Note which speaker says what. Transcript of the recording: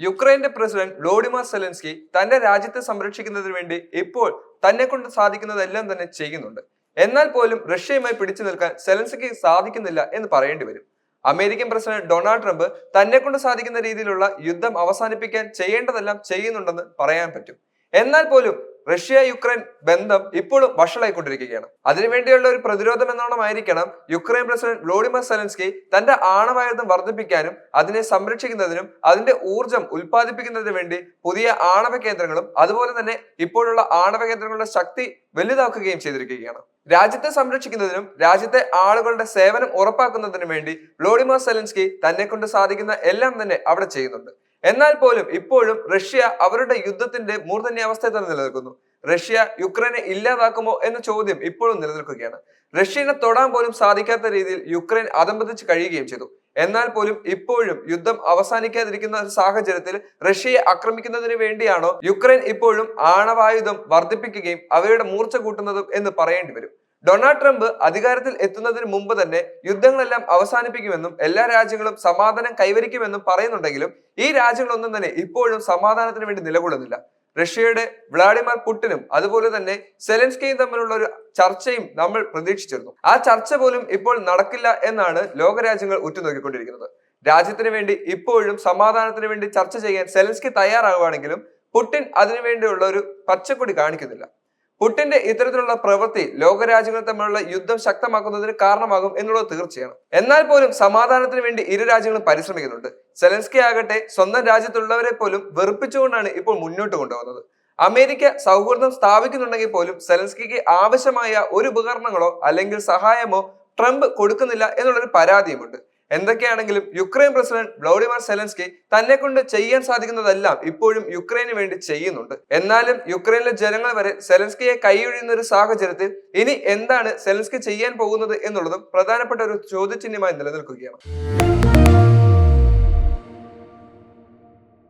Speaker 1: യുക്രൈന്റെ president വ്ളോഡിമാർ Zelensky തന്റെ രാജ്യത്തെ സംരക്ഷിക്കുന്നതിന് വേണ്ടി ഇപ്പോൾ തന്നെ കൊണ്ട് സാധിക്കുന്നതെല്ലാം തന്നെ ചെയ്യുന്നുണ്ട്. എന്നാൽ പോലും റഷ്യയുമായി പിടിച്ചു നിൽക്കാൻ സെലൻസ്കി സാധിക്കുന്നില്ല എന്ന് പറയേണ്ടി വരും. അമേരിക്കൻ പ്രസിഡന്റ് ഡൊണാൾഡ് ട്രംപ് തന്നെ കൊണ്ട് സാധിക്കുന്ന രീതിയിലുള്ള യുദ്ധം അവസാനിപ്പിക്കാൻ ചെയ്യേണ്ടതെല്ലാം ചെയ്യുന്നുണ്ടെന്ന് പറയാൻ പറ്റും. എന്നാൽ പോലും റഷ്യ യുക്രൈൻ ബന്ധം ഇപ്പോഴും വഷളായിക്കൊണ്ടിരിക്കുകയാണ്. അതിനുവേണ്ടിയുള്ള ഒരു പ്രതിരോധം എന്നോണമായിരിക്കണം യുക്രൈൻ പ്രസിഡന്റ് വ്ളോഡിമർ സെലൻസ്കി തന്റെ ആണവായുധം വർദ്ധിപ്പിക്കാനും അതിനെ സംരക്ഷിക്കുന്നതിനും അതിന്റെ ഊർജം ഉൽപ്പാദിപ്പിക്കുന്നതിനു വേണ്ടി പുതിയ ആണവ കേന്ദ്രങ്ങളും അതുപോലെ തന്നെ ഇപ്പോഴുള്ള ആണവ കേന്ദ്രങ്ങളുടെ ശക്തി വലുതാക്കുകയും ചെയ്തിരിക്കുകയാണ്. രാജ്യത്തെ സംരക്ഷിക്കുന്നതിനും രാജ്യത്തെ ആളുകളുടെ സേവനം ഉറപ്പാക്കുന്നതിനും വേണ്ടി വ്ളോഡിമർ സെലൻസ്കി തന്നെ കൊണ്ട് സാധിക്കുന്ന എല്ലാം തന്നെ അവിടെ ചെയ്യുന്നുണ്ട്. എന്നാൽ പോലും ഇപ്പോഴും റഷ്യ അവരുടെ യുദ്ധത്തിന്റെ മൂർധന്യാവസ്ഥയെ തന്നെ നിലനിൽക്കുന്നു. റഷ്യ യുക്രൈനെ ഇല്ലാതാക്കുമോ എന്ന ചോദ്യം ഇപ്പോഴും നിലനിൽക്കുകയാണ്. റഷ്യനെ തൊടാൻ പോലും സാധിക്കാത്ത രീതിയിൽ യുക്രൈൻ അതംബന്ധിച്ച് കഴിയുകയും ചെയ്തു. എന്നാൽ പോലും ഇപ്പോഴും യുദ്ധം അവസാനിക്കാതിരിക്കുന്ന ഒരു സാഹചര്യത്തിൽ റഷ്യയെ ആക്രമിക്കുന്നതിന് വേണ്ടിയാണോ യുക്രൈൻ ഇപ്പോഴും ആണവായുധം വർദ്ധിപ്പിക്കുകയും അവരുടെ മൂർച്ച കൂട്ടുന്നതും എന്ന് പറയേണ്ടി വരും? ഡൊണാൾഡ് ട്രംപ് അധികാരത്തിൽ എത്തുന്നതിന് മുമ്പ് തന്നെ യുദ്ധങ്ങളെല്ലാം അവസാനിപ്പിക്കുമെന്നും എല്ലാ രാജ്യങ്ങളും സമാധാനം കൈവരിക്കുമെന്നും പറയുന്നുണ്ടെങ്കിലും ഈ രാജ്യങ്ങളൊന്നും തന്നെ ഇപ്പോഴും സമാധാനത്തിന് വേണ്ടി നിലകൊള്ളുന്നില്ല. റഷ്യയുടെ വ്ളാഡിമിർ പുട്ടിനും അതുപോലെ തന്നെ സെലൻസ്കിയും തമ്മിലുള്ള ഒരു ചർച്ചയും നമ്മൾ പ്രതീക്ഷിച്ചിരുന്നു. ആ ചർച്ച പോലും ഇപ്പോൾ നടക്കില്ല എന്നാണ് ലോകരാജ്യങ്ങൾ ഉറ്റുനോക്കിക്കൊണ്ടിരിക്കുന്നത്. രാജ്യത്തിന് വേണ്ടി ഇപ്പോഴും സമാധാനത്തിന് വേണ്ടി ചർച്ച ചെയ്യാൻ സെലൻസ്കി തയ്യാറാകുവാണെങ്കിലും പുടിൻ അതിനുവേണ്ടിയുള്ള ഒരു പച്ചക്കൊടി കാണിക്കുന്നില്ല. പുടിന്റെ ഇത്തരത്തിലുള്ള പ്രവൃത്തി ലോകരാജ്യങ്ങൾ തമ്മിലുള്ള യുദ്ധം ശക്തമാക്കുന്നതിന് കാരണമാകും എന്നുള്ളത് തീർച്ചയാണ്. എന്നാൽ പോലും സമാധാനത്തിന് വേണ്ടി ഇരു രാജ്യങ്ങളും പരിശ്രമിക്കുന്നുണ്ട്. സെലൻസ്കി ആകട്ടെ സ്വന്തം രാജ്യത്തുള്ളവരെ പോലും വെറുപ്പിച്ചുകൊണ്ടാണ് ഇപ്പോൾ മുന്നോട്ട് കൊണ്ടുപോകുന്നത്. അമേരിക്ക സൗഹൃദം സ്ഥാപിക്കുന്നുണ്ടെങ്കിൽ പോലും സെലൻസ്കിക്ക് ആവശ്യമായ ഒരു ഉപകരണങ്ങളോ അല്ലെങ്കിൽ സഹായമോ ട്രംപ് കൊടുക്കുന്നില്ല എന്നുള്ളൊരു പരാതിയുമുണ്ട്. എന്തൊക്കെയാണെങ്കിലും യുക്രൈൻ പ്രസിഡന്റ് വ്ളോഡിമാർ സെലൻസ്കി തന്നെ കൊണ്ട് ചെയ്യാൻ സാധിക്കുന്നതെല്ലാം ഇപ്പോഴും യുക്രൈന് വേണ്ടി ചെയ്യുന്നുണ്ട്. എന്നാലും യുക്രൈനിലെ ജനങ്ങൾ വരെ സെലൻസ്കിയെ കൈയൊഴിയുന്ന ഒരു സാഹചര്യത്തിൽ ഇനി എന്താണ് സെലൻസ്കി ചെയ്യാൻ പോകുന്നത് എന്നുള്ളതും പ്രധാനപ്പെട്ട ഒരു ചോദ്യചിഹ്നമായി നിലനിൽക്കുകയാണ്.